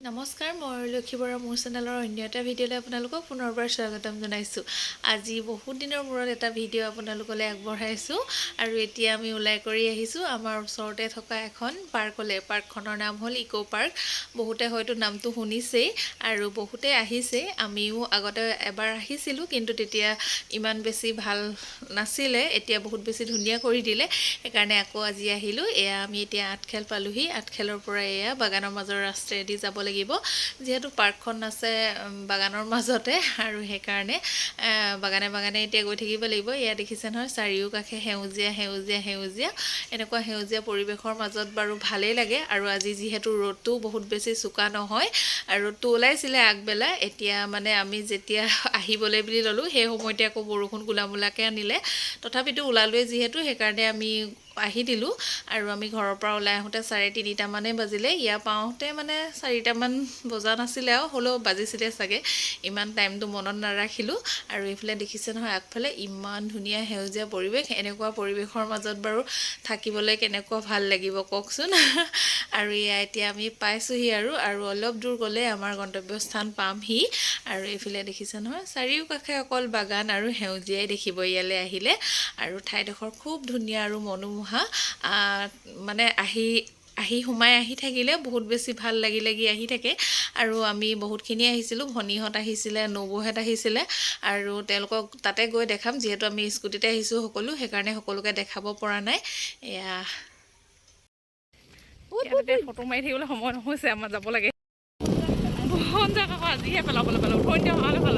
নমস্কাৰ মই লক্ষী বৰা মোৰ চেনেলৰ অন্য এটা ভিডিঅ'লৈ আপোনালোকক পুনৰবাৰ স্বাগতম জনাইছোঁ। আজি বহুত দিনৰ মূৰত এটা ভিডিঅ' আপোনালোকলৈ আগবঢ়াইছোঁ আৰু এতিয়া আমি ওলাই কৰি আহিছোঁ। আমাৰ ওচৰতে থকা এখন পাৰ্কলৈ। পাৰ্কখনৰ নাম হ'ল ইক' পাৰ্ক। বহুতে হয়তো নামটো শুনিছেই আৰু বহুতে আহিছেই আমিও আগতে এবাৰ আহিছিলোঁ কিন্তু তেতিয়া ইমান বেছি ভাল নাছিলে। এতিয়া বহুত বেছি ধুনীয়া কৰি দিলে। সেইকাৰণে আকৌ আজি আহিলোঁ। এয়া আমি এতিয়া আঠখেল পালোহি। আঠখেলৰ পৰা এয়া বাগানৰ মাজৰ ৰাস্তাইদি যাব লাগিব। যিহেতু পাৰ্কখন আছে বাগানৰ মাজতে আৰু সেইকাৰণে বাগানে বাগানে এতিয়া গৈ থাকিব লাগিব। এয়া দেখিছে নহয় চাৰিওকাষে সেউজীয়া সেউজীয়া সেউজীয়া। এনেকুৱা সেউজীয়া পৰিৱেশৰ মাজত বাৰু ভালেই লাগে। আৰু আজি যিহেতু ৰ'দটো বহুত বেছি চোকা নহয় আৰু ৰ'দটো ওলাইছিলে আগবেলা এতিয়া মানে আমি যেতিয়া আহিবলৈ বুলি ল'লোঁ সেই সময়তে আকৌ বৰষুণ গোলা মোলাকৈ আনিলে। তথাপিতো ওলালোৱে যিহেতু সেইকাৰণে আমি আহি দিলোঁ আৰু আমি ঘৰৰ পৰা ওলাই আহোঁতে চাৰে তিনিটামানেই বাজিলে। ইয়াৰ পাওঁতে মানে চাৰিটামান বজা নাছিলে আৰু হ'লেও বাজিছিলে চাগে। ইমান টাইমটো মনত নাৰাখিলোঁ। আৰু এইফালে দেখিছে নহয় আগফালে ইমান ধুনীয়া সেউজীয়া পৰিৱেশ এনেকুৱা পৰিৱেশৰ মাজত বাৰু থাকিবলৈ কেনেকুৱা ভাল লাগিব কওকচোন। আৰু এয়া এতিয়া আমি পাইছোঁহি আৰু আৰু অলপ দূৰ গ'লে আমাৰ গন্তব্যস্থান পামহি। আৰু এইফালে দেখিছে নহয় চাৰিওকাষে অকল বাগান আৰু সেউজীয়াই দেখিব ইয়ালৈ আহিলে। আৰু ঠাইডোখৰ খুব ধুনীয়া আৰু মনোমোহা আহ, মানে আহি আহি সোমাই আহি থাকিলে বহুত বেছি ভাল লাগি লাগি আহি থাকে। আৰু আমি বহুতখিনি আহিছিলোঁ ভনীহঁত আহিছিলে নবৌহঁত আহিছিলে আৰু তেওঁলোকক তাতে গৈ দেখাম যিহেতু আমি স্কুটিতে আহিছোঁ সকলো সেইকাৰণে সকলোকে দেখাব পৰা নাই। এয়া। ফটো মাৰি থাকিবলৈ সময় নহৈছে আমাৰ যাব লাগে। বহন যাক আকৌ আজিহে পেলাবলৈ পালোঁ থৈ ভাল ভাল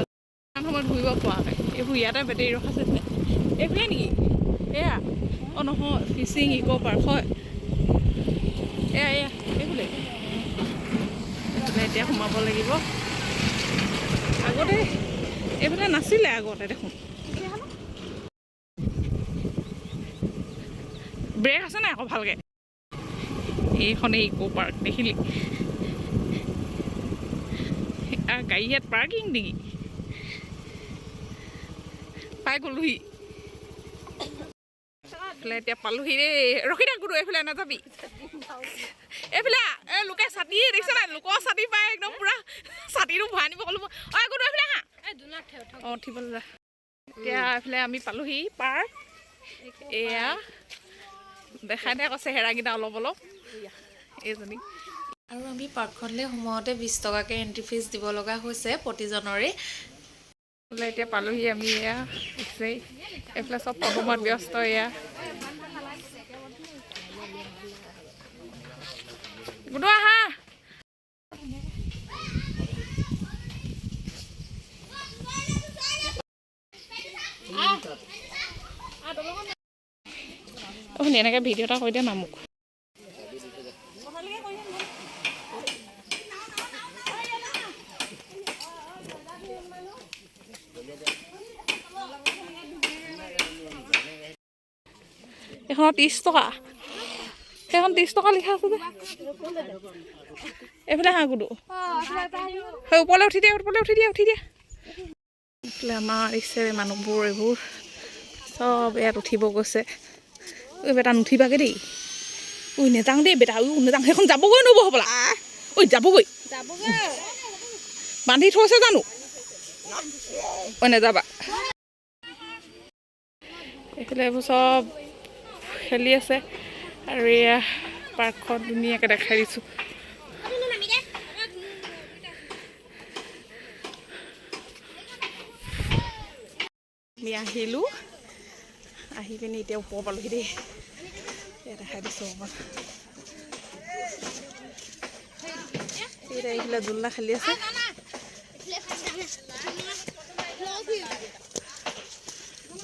ইমান সময়ত ঘূৰিব পৰাকৈ এইবোৰ ইয়াতে বেটেৰী ৰখাইছে এইফালে নেকি? এয়া। অঁ নহয় ফিচিং ইক' পাৰ্ক হয়। এয়া এয়া এইফালে। এইফালে এতিয়া সোমাব লাগিব। আগতে এইফালে নাছিলে আগতে দেখোন। ব্ৰেক আছে নাই আকৌ ভালকৈ? এইখনেই ইক' পাৰ্ক দেখিলি? গাড়ী ইয়াত পাৰ্কিং নেকি? পাই গ'লোহি। এইফালে এতিয়া পালোহি দেই। ৰখি থাক গুৰু এইফালে নাযাবি। এইফালে এ লোকে ছাতি দেখিছে নাই? লোকৰ ছাতি পাই একদম পুৰা ছাতিটো ভৰাই নিব ক'লো অঁ গুৰু এইফালে আহা। অঁ উঠিবলৈ যা এতিয়া এইফালে আমি পালোহি পাৰ্ক এয়া। দেখাই দে আকৌ চেহেৰাকেইটা অলপ অলপ। এইজনী। আৰু আমি পাৰ্কখনলৈ সোমাওঁতে বিছ টকাকৈ এণ্ট্ৰি ফিজ দিব লগা হৈছে প্ৰতিজনৰে বোলে এতিয়া পালোহি আমি এয়া দেখিছেই এইফালে চব ফটোমত ব্যস্ত এয়া। গুডু আহা। এনেকৈ ভিডিঅ' এটা কৰি দিয়া মোক। এইখনত ত্ৰিছ টকা সেইখন ত্ৰিছ টকা লিখা আছে যে এইফালে হাঁহ গুডু সেই ওপৰলৈ উঠি দিয়া ওপৰলৈ উঠি দিয়া উঠি দিয়া এইফালে আমাৰ আহিছে মানুহবোৰ এইবোৰ চব ইয়াত উঠিব গৈছে ঐ বেটা নুঠিবাগে দেই ঐ নেযাওঁ দেই বেটা ঐ নেযাওঁ সেইখন যাবগৈ নব হ'বলা ঐ যাবগৈ বান্ধি থৈছে জানো ঐ নেযাবা এইফালে এইবোৰ চব খেলি আছে আৰু এয়া পাৰ্কখন ধুনীয়াকৈ দেখাই দিছোঁ। আমি আহিলোঁ। আহি পিনি এতিয়া ওপৰ পালোহি দেই। এয়া দেখাই দিছোঁ অকণমান। এতিয়া এইফালে জোলনা খেলি আছে।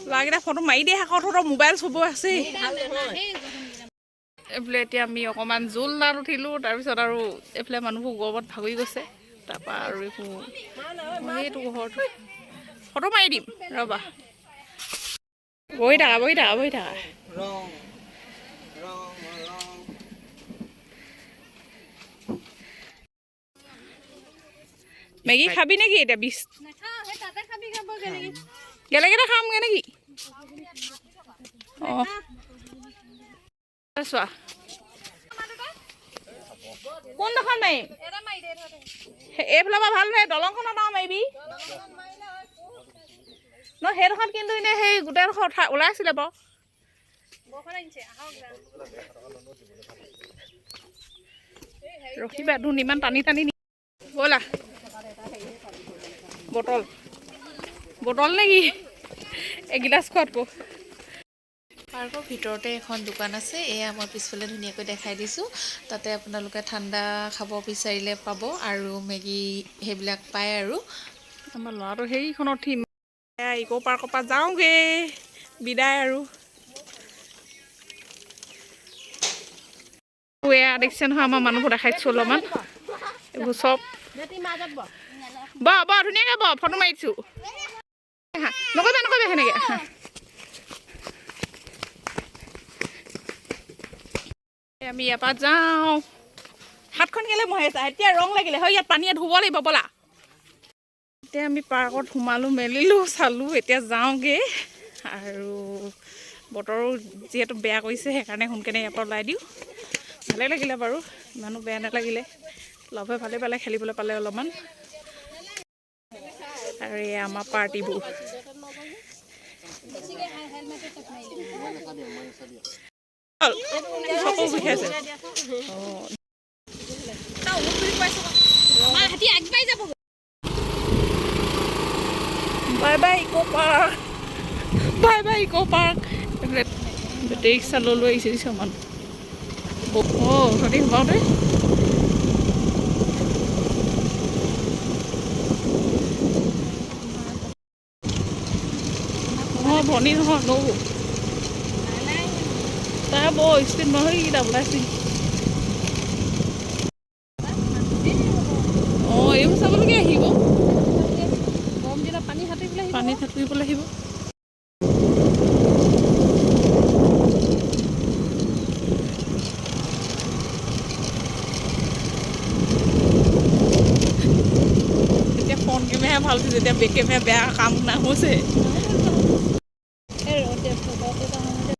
ল'ৰাকেইটা ফটো মাৰি দিয়ে আকৌ তহঁতৰ মোবাইল চুব আছেই। এইফালে এতিয়া আমি অকণমান জোলনাত উঠিলোঁ তাৰপিছত আৰু এইফালে মানুহবোৰ গৰমত ভাগৰি গৈছে। তাৰপৰা আৰু এইবোৰ সেইটো ঘৰটো ফটো মাৰি দিম ৰ'বা। বহি থাকা বহি থাকা বহি থাকা। মেগী খাবি নেকি এতিয়া বিছ গেলেগেতে খামগৈ নেকি অঁ চোৱা কোনডোখৰত মাৰিম হে- এইফালৰ পৰা ভালো নহয় দলংখনত আৰু মাৰিবি ন সেইডোখৰত কিন্তু এনেই সেই গোটেইডোখৰ উঠা ওলাইছিলে বাৰু। ৰখিবা, ধুন, ইমান টানি টানি ব'লা। বটল। বটল নেকি এগিলাচ খোৱাতকো পাৰ্কৰ ভিতৰতে এখন দোকান আছে এয়া মই পিছফালে ধুনীয়াকৈ দেখাই দিছোঁ। তাতে আপোনালোকে ঠাণ্ডা খাব বিচাৰিলে পাব আৰু মেগী সেইবিলাক পায় আৰু। আমাৰ ল'ৰাটো সেইখনত উঠিম ইক' পাৰ্কৰ পৰা যাওঁগে। বিদায় আৰু। আৰু এয়া দেখিছে নহয় আমাৰ মানুহবোৰ দেখাইছোঁ অলপমান। এইবোৰ চব ব ব ধুনীয়াকৈ ব ফটো মাৰিছোঁ। হা নকৰিবা নকৰিবা সেনেকৈ। আমি ইয়াৰ পৰা যাওঁ। হাতখন কেলৈ মহে এতিয়া ৰং লাগিলে। হয় ইয়াত পানীয়ে ধুব লাগিব ব'লা। এতিয়া আমি পাৰ্কত সোমালোঁ মেলিলোঁ চালোঁ এতিয়া যাওঁগৈ। আৰু বতৰো যিহেতু বেয়া কৰিছে সেইকাৰণে সোনকালে ইয়াৰ পৰা ওলাই দিওঁ। ভালে লাগিলে বাৰু ইমানো বেয়া নালাগিলে। লভে ভালে পালে খেলিবলৈ পালে অলপমান। আৰু এয়া আমাৰ পাৰ্টিবোৰ। চকু বিষাইছে bye bye eco' park bye bye eco' park battery rickshaw লৈ লৈ আহিছে দিছে মানুহ অঁ সিহঁতি ভনী নহয় নৌ তাই বৰ স্পীড নহয় কি ওলাইছে অঁ এইবোৰ চাবলৈকে আহিব এতিয়া ফ্ৰণ্ট কেমেৰাহে ভাল হৈছে যেতিয়া বেক কেমেৰা বেয়া কাম নহৈছে